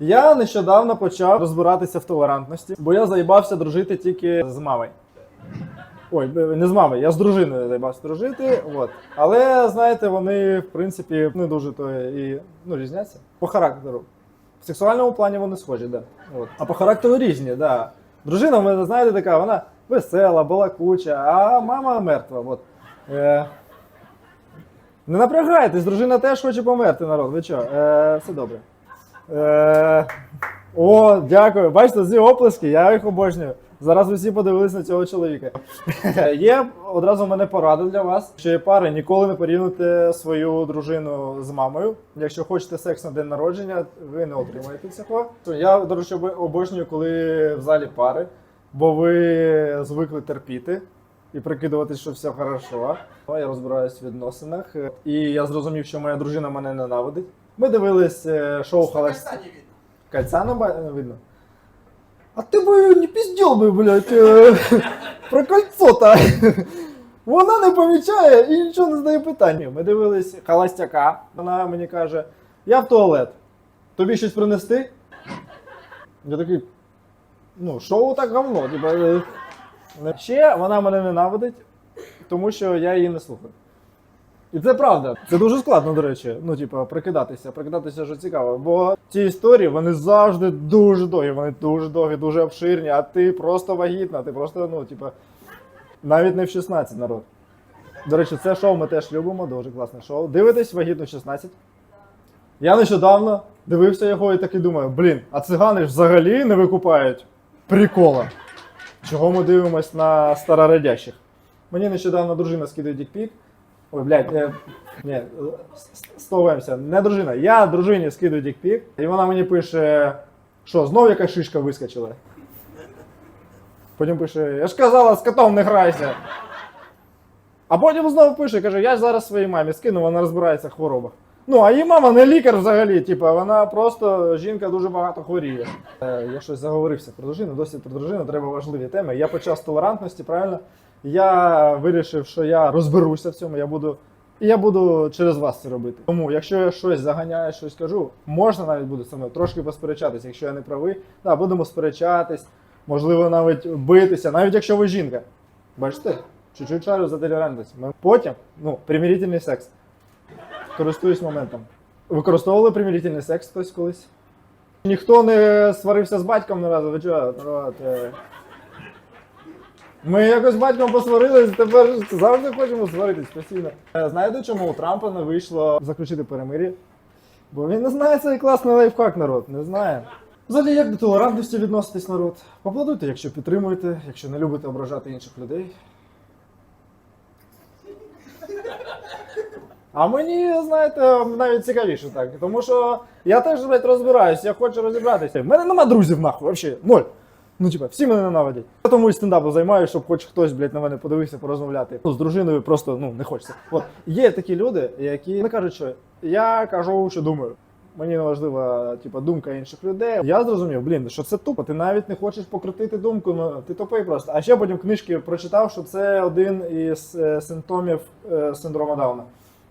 Я нещодавно почав розбиратися в толерантності, бо я заїбався дружити тільки з мамою. Ой, не з мамою, я з дружиною заїбався дружити. От. Але знаєте, вони в принципі не дуже то і ну, різняться. По характеру. В сексуальному плані вони схожі, да. От. А по характеру різні, да. Дружина, мене, знаєте, така, вона весела, балакуча, а мама мертва. От. Е... Не напрягайтесь, дружина теж хоче померти, народ. Ви що? Е, все добре. Е, о, дякую. Бачите, ці оплески, я їх обожнюю. Зараз усі подивились на цього чоловіка. Є одразу в мене порада для вас. Що є пари, ніколи не порівнюйте свою дружину з мамою. Якщо хочете секс на день народження, ви не отримаєте цього. Я, до речі, обожнюю, коли в залі пари, бо ви звикли терпіти і прикидуватись, що все хорошо. Я розбираюсь в відносинах, і я зрозумів, що моя дружина мене ненавидить. Ми дивились е, шоу Холостяк. Кольца не видно. Кольца на ба- не видно. А ты бы не пиздел бы, блядь, е, про кольцо-то. Вона не помічає і нічого не задає питань. Ми дивились холостяка. Вона мені каже: я в туалет. Тобі щось принести? Я такий. Ну, шоу так говно. Типа, е, ще вона мене ненавидить, тому що я її не слухаю. І це правда. Це дуже складно, до речі. Ну, типу, прикидатися. Прикидатися що цікаво. Бо ці історії вони завжди дуже довгі. Вони дуже довгі, дуже обширні, а ти просто вагітна, ти просто, ну, типу, навіть не в 16 народ. До речі, це шоу ми теж любимо, дуже класне шоу. Дивитесь вагітну 16. Я нещодавно дивився його і такий думаю, блін, а цигани ж взагалі не викупають прикола. Чого ми дивимось на старорадящих? Мені нещодавно дружина скидає дікпік. Ой, блядь, е, ні, е, стовуємося. Не дружина. Я дружині скидаю дікпік, і вона мені пише, що знов яка шишка вискочила. Потім пише: Я ж казала, з котом не грайся. А потім знову пише, каже, я зараз своїй мамі скину, вона розбирається в хворобах. Ну, а її мама не лікар взагалі, типу, вона просто жінка дуже багато хворіє. Е, я щось заговорився про дружину, досі про дружину, треба важливі теми. Я почав з толерантності, правильно? Я вирішив, що я розберуся в цьому, я буду. І я буду через вас це робити. Тому, якщо я щось заганяю, щось кажу, можна навіть буде зі мною трошки посперечатися, якщо я не правий. Да, будемо сперечатись, можливо, навіть битися, навіть якщо ви жінка. Бачите? Чуть-чуть шарю за толерантність. Потім, ну, примирительний секс. Користуюсь моментом. Використовували примирительний секс хтось колись? Ніхто не сварився з батьком ні разу. Ви чого? Ми якось батьком посварились, тепер завжди хочемо сваритись постійно. Е, Знаєте, чому у Трампа не вийшло заключити перемир'я? Бо він не знає цей класний лайфхак, народ, не знає. Взагалі, як до толерантності відноситись, народ? Поаплодуйте, якщо підтримуєте, якщо не любите ображати інших людей. А мені, знаєте, навіть цікавіше так. Тому що я теж блядь, розбираюсь, я хочу розібратися. В мене нема друзів, нахуй, взагалі, ноль. Ну, типа, всі мене ненавидять. Я тому і стендапом займаюся, щоб хоч хтось, блядь, на мене подивився, порозмовляти. Ну, з дружиною просто ну, не хочеться. От є такі люди, які не кажуть, що я кажу, що думаю. Мені не важлива типа, думка інших людей. Я зрозумів, блін, що це тупо. Ти навіть не хочеш покрутити думку, ну ти тупий просто. А ще потім книжки прочитав, що це один із е, симптомів е, синдрому Дауна.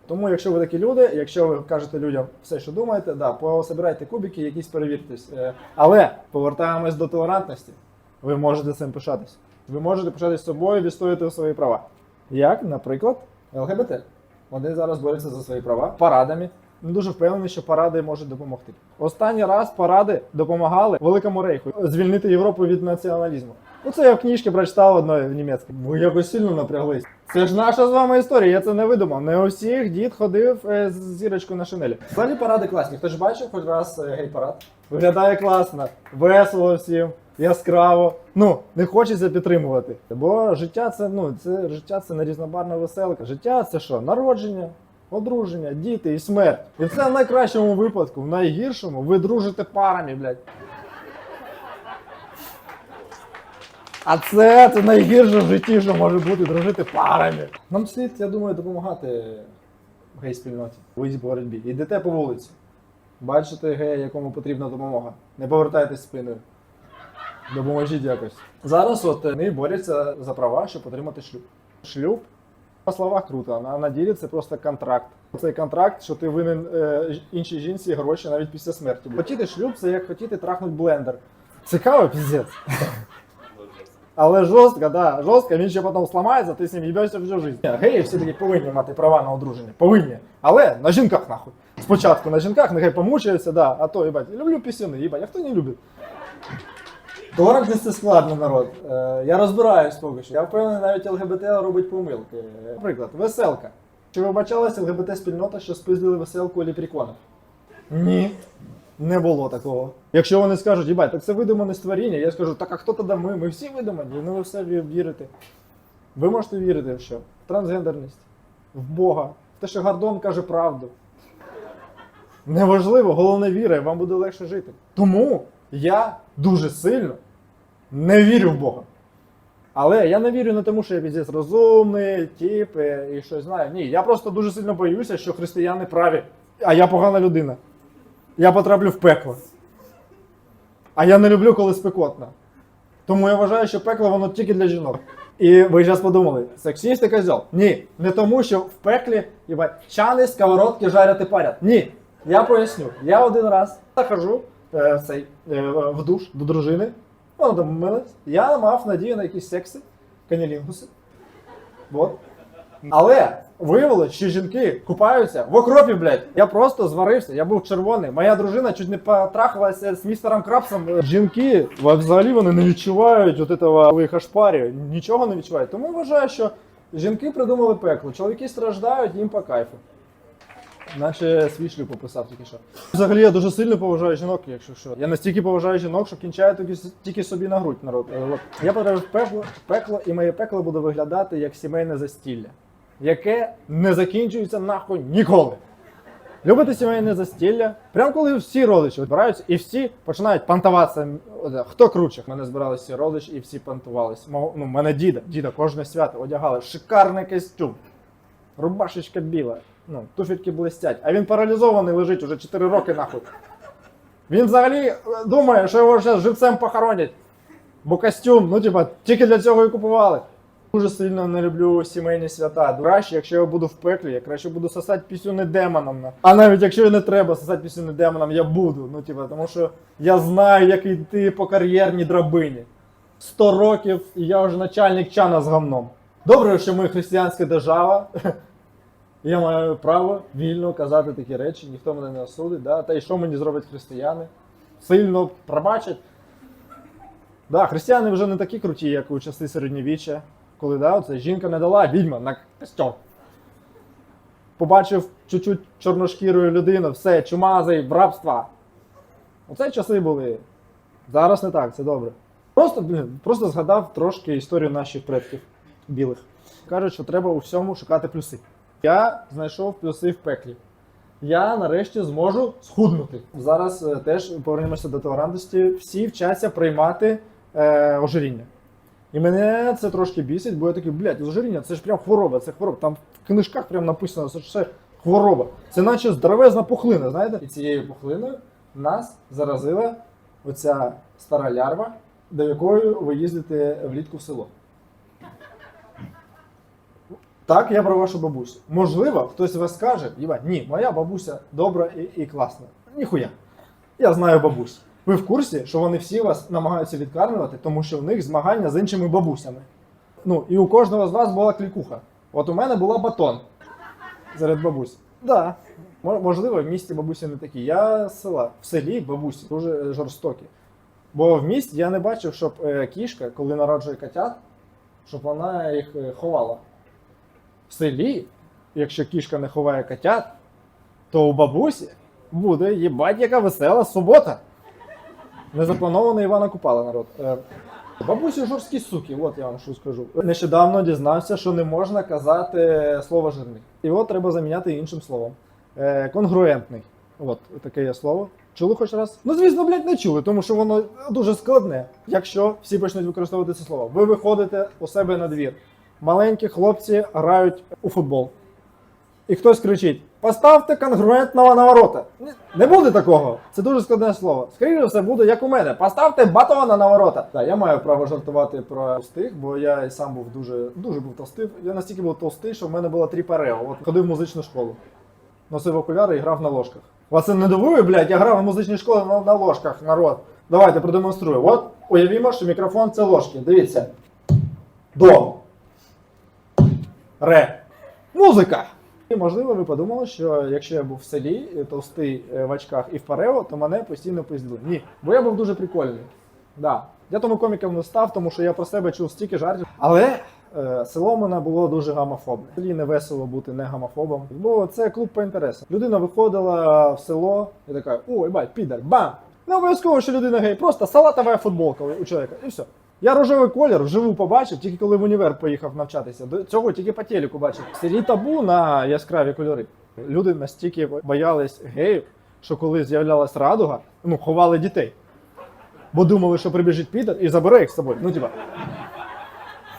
Тому, якщо ви такі люди, якщо ви кажете людям все, що думаєте, да, пособирайте кубики, якісь перевіртесь. Е, Але повертаємось до толерантності. Ви можете цим пишатись. Ви можете пишатись собою, відстоювати свої права. Як, наприклад, ЛГБТ. Вони зараз борються за свої права парадами. Не дуже впевнений, що паради можуть допомогти. Останній раз паради допомагали великому рейху звільнити Європу від націоналізму. Ну це я в книжці прочитав одної в німецькій. Ви якось сильно напряглись. Це ж наша з вами історія, я це не видумав. Не у всіх дід ходив е, з зірочкою на шинелі. Взагалі паради класні. Хто ж бачив хоч раз е, гей-парад? Виглядає класно, весело всім, яскраво. Ну, не хочеться підтримувати. Бо життя це ну це життя це не різнобарна веселка. Життя це що? Народження. Одруження, діти і смерть. І це в найкращому випадку, в найгіршому ви дружите парами, блядь. А це, це найгірше в житті, що може бути дружити парами. Нам слід, я думаю, допомагати гей-спільноті у боротьбі. Йдете по вулиці, бачите гея, якому потрібна допомога. Не повертайтесь спиною. Допоможіть якось. Зараз от вони борються за права, щоб отримати шлюб. Шлюб по словах круто, а на ділі це просто контракт. Цей контракт, що ти винен е, іншій жінці гроші навіть після смерті. Хотіти шлюб, це як хотіти трахнути блендер. Цікаво, піздець. Але жорстко, да, жорстко, він ще потім сламається, ти з ним їбешся всю життя. Геї все-таки повинні мати права на одруження. Повинні. Але на жінках нахуй. Спочатку на жінках, нехай помучаються, да, а то, їбать, люблю пісюни, їбать, а хто не любить? Толерантність це складно, народ. Е, я розбираюсь поки що. Я впевнений, навіть ЛГБТ робить помилки. Е, Наприклад, веселка. Чи вибачалась ЛГБТ-спільнота, що спиздили веселку ліпріконів? Ні. Не було такого. Якщо вони скажуть, їбать, так це видумане створіння, я скажу, так а хто тоді ми? Ми всі видумані, ну ви все ві- вірите. Ви можете вірити в що? В трансгендерність, в Бога, в те, що Гордон каже правду. Неважливо, головне віра, і вам буде легше жити. Тому я дуже сильно не вірю в Бога. Але я не вірю не тому, що я піздець розумний, тип е, і щось знаю. Ні, я просто дуже сильно боюся, що християни праві, а я погана людина. Я потраплю в пекло. А я не люблю, коли спекотно. Тому я вважаю, що пекло воно тільки для жінок. І ви зараз подумали, сексіст і козьол. Ні, не тому, що в пеклі їбать, чани, сковородки жарять і парять. Ні. Я поясню. Я один раз захожу е, цей, е, в душ до дружини. Вона там милась. Я мав надію на якісь секси, канілінгуси. Вот. Але виявилось, що жінки купаються в окропі, блядь. Я просто зварився, я був червоний. Моя дружина чуть не потрахалася з містером Крабсом. Жінки взагалі вони не відчувають от этого, коли їх нічого не відчувають. Тому вважаю, що жінки придумали пекло. Чоловіки страждають, їм по кайфу. Наче свій шлюб описав тільки що. Взагалі я дуже сильно поважаю жінок, якщо що. Я настільки поважаю жінок, що кінчаю тільки, тільки собі на грудь народ. Е. Я потрапив в пекло, пекло, і моє пекло буде виглядати як сімейне застілля, яке не закінчується нахуй ніколи. Любите сімейне застілля? Прямо коли всі родичі збираються і всі починають пантуватися. Хто круче? У мене збиралися родичі і всі пантувалися. Мого- Ну, мене діда, діда кожне свято одягали шикарний костюм. Рубашечка біла, ну, туфельки блистять, а він паралізований лежить уже 4 роки нахуй. Він взагалі е, думає, що його зараз живцем похоронять. Бо костюм, ну типа, тільки для цього і купували. Дуже сильно не люблю сімейні свята. Краще, якщо я буду в пеклі, я краще буду сосати пісюни демонам. на. А навіть якщо не треба сосати пісюни демонам, я буду. Ну, типа, тому що я знаю, як йти по кар'єрній драбині. 100 років і я вже начальник чана з говном. Добре, що ми християнська держава. Я маю право вільно казати такі речі, ніхто мене не осудить. Да? Та й що мені зроблять християни? Сильно пробачать. Да, християни вже не такі круті, як у часи середньовіччя, коли да, оце жінка не дала відьма на костюм. Побачив чуть-чуть чорношкірою людину, все, чумазий, в рабства. Оце часи були. Зараз не так, це добре. Просто, просто згадав трошки історію наших предків білих. Кажуть, що треба у всьому шукати плюси. Я знайшов плюси в пеклі. Я нарешті зможу схуднути. Зараз е, теж повернемося до толерантності. Всі вчаться приймати е, ожиріння. І мене це трошки бісить, бо я такий, блядь, ожиріння це ж прям хвороба, це хвороба. Там в книжках прям написано, що це хвороба. Це наче здоровезна пухлина, знаєте? І цією пухлиною нас заразила оця стара лярва, до якої ви їздите влітку в село. Так, я про вашу бабусю. Можливо, хтось вас скаже, ні, моя бабуся добра і, і класна. Ніхуя. Я знаю бабусь. Ви в курсі, що вони всі вас намагаються відкармлювати, тому що в них змагання з іншими бабусями. Ну, і у кожного з вас була клікуха. От у мене була батон серед бабусь. Да. Можливо, в місті бабусі не такі. Я з села. В селі бабусі дуже жорстокі. Бо в місті я не бачив, щоб е, кішка, коли народжує котят, щоб вона їх е, ховала. В селі, якщо кішка не ховає котят, то у бабусі буде їбать, яка весела субота. Незапланована Івана Купала народ. Е, Бабусі жорсткі суки, от я вам що скажу. Нещодавно дізнався, що не можна казати слово жирний. Його треба заміняти іншим словом. Е, конгруентний. От таке є слово. Чули хоч раз? Ну, звісно, блядь, не чули, тому що воно дуже складне. Якщо всі почнуть використовувати це слово, ви виходите у себе на двір. Маленькі хлопці грають у футбол. І хтось кричить: поставте конгруентного на ворота. Не буде такого. Це дуже складне слово. Скоріше все буде, як у мене. Поставте батона на ворота. Так, я маю право жартувати про толстих, бо я сам був дуже дуже був толстий. Я настільки був толстий, що в мене було три парео. От ходив в музичну школу. носив окуляри і грав на ложках. Вас це не дивує, блядь, я грав в музичній школі на, на ложках, народ. Давайте продемонструю. От уявімо, що мікрофон це ложки. Дивіться. До. Ре. Музика. І можливо, ви подумали, що якщо я був в селі, е, товстий е, в очках і в парео, то мене постійно пиздили. Ні, бо я був дуже прикольний. Да. Я тому коміком не став, тому що я про себе чув стільки жартів. Але е, село мене було дуже гомофобне. Тоді не весело бути не гомофобом. Бо це клуб по інтересам. Людина виходила в село і така: ой, бать, підар, бам! Не обов'язково, що людина гей, просто салатова футболка у чоловіка, і все. Я рожевий колір вживу побачив, тільки коли в універ поїхав навчатися. До цього тільки по телеку бачив. В табу на яскраві кольори. Люди настільки боялись геїв, що коли з'являлась радуга, ну ховали дітей. Бо думали, що прибіжить підер і забере їх з собою. Ну, типа.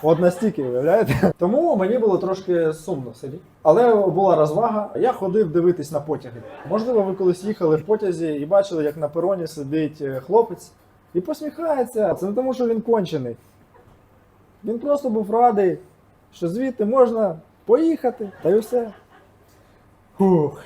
От настільки, уявляєте? Тому мені було трошки сумно в. Але була розвага. Я ходив дивитись на потяги. Можливо, ви колись їхали в потязі і бачили, як на пероні сидить е, хлопець і посміхається. Це не тому, що він кончений. Він просто був радий, що звідти можна поїхати, та й усе. Фух.